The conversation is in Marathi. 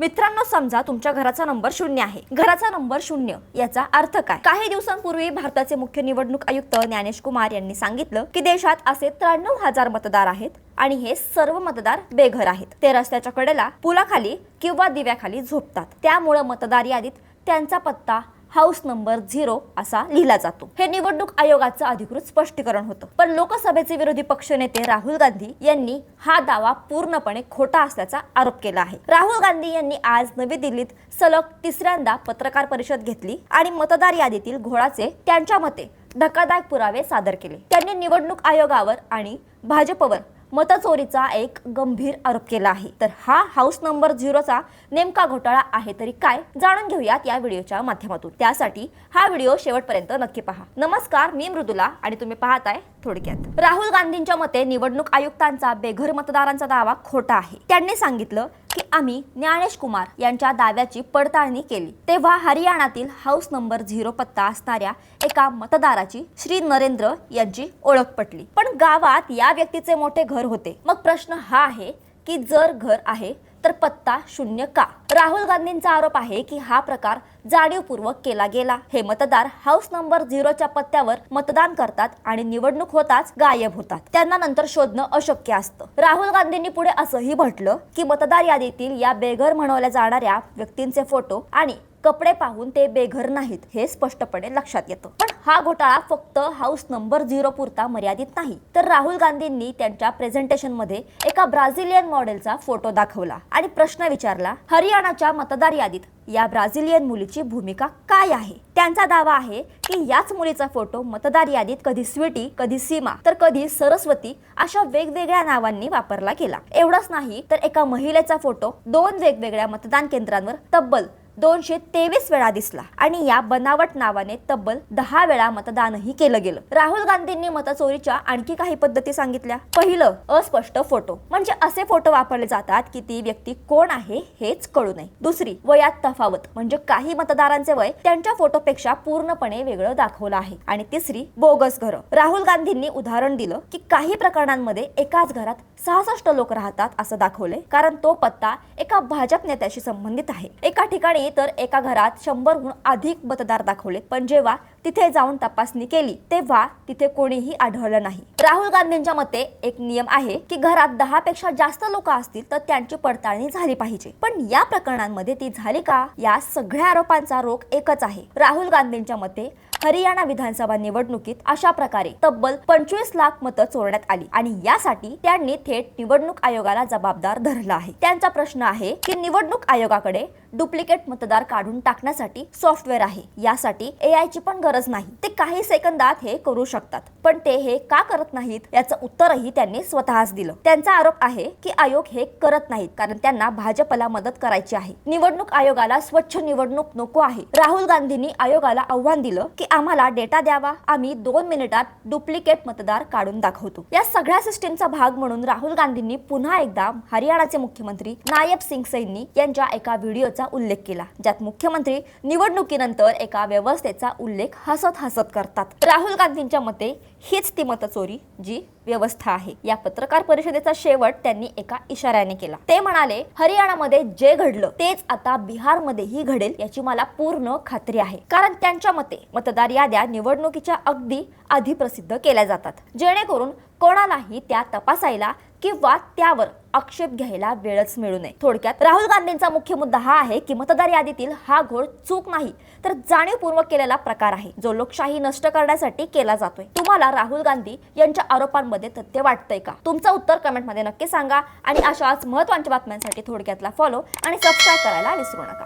मित्रांनो समजा तुमच्या घराचा नंबर शून्य आहे. घराचा नंबर शून्य याचा अर्थ काय? काही दिवसांपूर्वी भारताचे मुख्य निवडणूक आयुक्त ज्ञानेश कुमार यांनी सांगितलं की देशात असे त्र्याण्णव हजार मतदार आहेत आणि हे सर्व मतदार बेघर आहेत. ते रस्त्याच्या कडेला पुलाखाली किंवा दिव्याखाली झोपतात. त्यामुळं मतदार यादीत त्यांचा पत्ता हाऊस नंबर झिरो असा लिहिला जातो. हे निवडणूक आयोगाचं अधिकृत स्पष्टीकरण होतं. पण लोकसभेचे विरोधी पक्षनेते राहुल गांधी यांनी हा दावा पूर्णपणे खोटा असल्याचा आरोप केला आहे. राहुल गांधी यांनी आज नवी दिल्लीत सलग तिसऱ्यांदा पत्रकार परिषद घेतली आणि मतदार यादीतील घोळाचे त्यांच्या मते धक्कादायक पुरावे सादर केले. त्यांनी निवडणूक आयोगावर आणि भाजपवर मतचोरीचा एक गंभीर आरोप केला आहे. तर हा हाऊस नंबर झिरोचा नेमका घोटाळा आहे तरी काय जाणून घेऊयात या व्हिडिओच्या माध्यमातून. त्यासाठी हा व्हिडिओ शेवटपर्यंत नक्की पहा. नमस्कार मी मृदुला आणि तुम्ही पाहताय थोडक्यात. राहुल गांधींच्या मते निवडणूक आयुक्तांचा बेघर मतदारांचा दावा खोटा आहे. त्यांनी सांगितलं की आम्ही ज्ञानेश कुमार यांच्या दाव्याची पडताळणी केली. तेव्हा हरियाणातील हाऊस नंबर झिरो पत्ता असणाऱ्या एका मतदाराची श्री नरेंद्र यांची ओळख पटली. पण गावात या व्यक्तीचे मोठे घर होते. मग प्रश्न हा आहे की जर घर आहे तर पत्ता शून्य का? राहुल गांधींचा आरोप आहे की हा प्रकार जाणीवपूर्वक केला गेला. हे मतदार हाऊस नंबर झिरोच्या पत्त्यावर मतदान करतात आणि निवडणूक होताच गायब होतात. त्यांना नंतर शोधणं अशक्य असतं. राहुल गांधींनी पुढे असंही म्हटलं की मतदार यादीतील या बेघर म्हणवल्या जाणाऱ्या व्यक्तींचे फोटो आणि कपडे पाहून ते बेघर नाहीत हे स्पष्टपणे लक्षात येतं. पण हा घोटाळा फक्त हाऊस नंबर झिरो पुरता मर्यादित नाही. तर राहुल गांधींनी त्यांच्या प्रेझेंटेशनमध्ये एका ब्राझिलियन मॉडेलचा फोटो दाखवला आणि प्रश्न विचारला हरियाणाच्या मतदार यादीत या ब्राझिलियन मुलीची भूमिका काय आहे? त्यांचा दावा आहे की याच मुलीचा फोटो मतदार यादीत कधी स्वीटी कधी सीमा तर कधी सरस्वती अशा वेगवेगळ्या नावांनी वापरला गेला. एवढंच नाही तर एका महिलेचा फोटो दोन वेगवेगळ्या मतदान केंद्रांवर तब्बल दोनशे तेवीस वेळा दिसला आणि या बनावट नावाने तब्बल दहा वेळा मतदानही केलं गेलं. राहुल गांधींनी मतचोरीच्या आणखी काही पद्धती सांगितल्या. पहिलं अस्पष्ट फोटो. म्हणजे असे फोटो वापरले जातात की ती व्यक्ती कोण आहे हेच कळू नये. दुसरी वयात तफावत. म्हणजे काही मतदारांचे वय त्यांच्या फोटोपेक्षा पूर्णपणे वेगळं दाखवलं आहे. आणि तिसरी बोगस घरं. राहुल गांधींनी उदाहरण दिलं की काही प्रकरणांमध्ये एकाच घरात सहासष्ट लोक राहतात असं दाखवले कारण तो पत्ता एका भाजप नेत्याशी संबंधित आहे. एका ठिकाणी तर एका घरात शंभरहून अधिक मतदार दाखवले पण जेव्हा तिथे जाऊन तपासणी केली तेव्हा तिथे कोणीही आढळलं नाही. राहुल गांधींच्या मते एक नियम आहे की घरात दहा पेक्षा जास्त लोक असतील तर त्यांची पडताळणी झाली पाहिजे. पण या प्रकरणांमध्ये ती झाली का? या सगळ्या आरोपांचा रोख एकच आहे. राहुल गांधींच्या मते हरियाणा विधानसभा निवडणुकीत अशा प्रकारे तब्बल पंचवीस लाख मतं चोरण्यात आली आणि यासाठी त्यांनी थेट निवडणूक आयोगाला जबाबदार धरला आहे. त्यांचा प्रश्न आहे की निवडणूक आयोगाकडे डुप्लिकेट मतदार काढून टाकण्यासाठी सॉफ्टवेअर आहे. यासाठी एआय ची पण गरज नाही. ते काही सेकंदात हे करू शकतात. पण ते हे का करत नाहीत याचं उत्तरही त्यांनी स्वतःच दिलं. त्यांचा आरोप आहे की आयोग हे करत नाहीत कारण त्यांना भाजपला मदत करायची आहे. निवडणूक आयोगाला स्वच्छ निवडणूक नको आहे. राहुल गांधींनी आयोगाला आव्हान दिलं की आम्हाला डेटा द्यावा. आम्ही दोन मिनिटात डुप्लिकेट मतदार काढून दाखवतो. या सगळ्या सिस्टीमचा भाग म्हणून राहुल गांधींनी पुन्हा एकदा हरियाणाचे मुख्यमंत्री नायब सिंग सैनी यांच्या एका व्हिडिओचा उल्लेख केला. ज्यात मुख्यमंत्री निवडणुकीनंतर एका व्यवस्थेचा उल्लेख हसत हसत करतात. राहुल गांधींच्या मते हीच ती मतचोरी जी व्यवस्था आहे. या पत्रकार परिषदेचा शेवट त्यांनी एका इशाऱ्याने केला. ते म्हणाले हरियाणामध्ये जे घडलं तेच आता बिहारमध्येही घडेल याची मला पूर्ण खात्री आहे. कारण त्यांच्या मते मतदार याद्या निवडणुकीच्या अगदी आधी प्रसिद्ध केल्या जातात. जेणेकरून कोणालाही त्या तपासायला किंवा त्यावर आक्षेप घ्यायला वेळच मिळू नये. थोडक्यात राहुल गांधींचा मुख्य मुद्दा हा आहे की मतदार यादीतील हा घोळ चूक नाही तर जाणीवपूर्वक केलेला प्रकार आहे जो लोकशाही नष्ट करण्यासाठी केला जातोय. तुम्हाला राहुल गांधी यांच्या आरोपांमध्ये तथ्य वाटतंय का? तुमचं उत्तर कमेंटमध्ये नक्की सांगा आणि अशाच महत्त्वाच्या बातम्यांसाठी थोडक्यातला फॉलो आणि सबस्क्राईब करायला विसरू नका.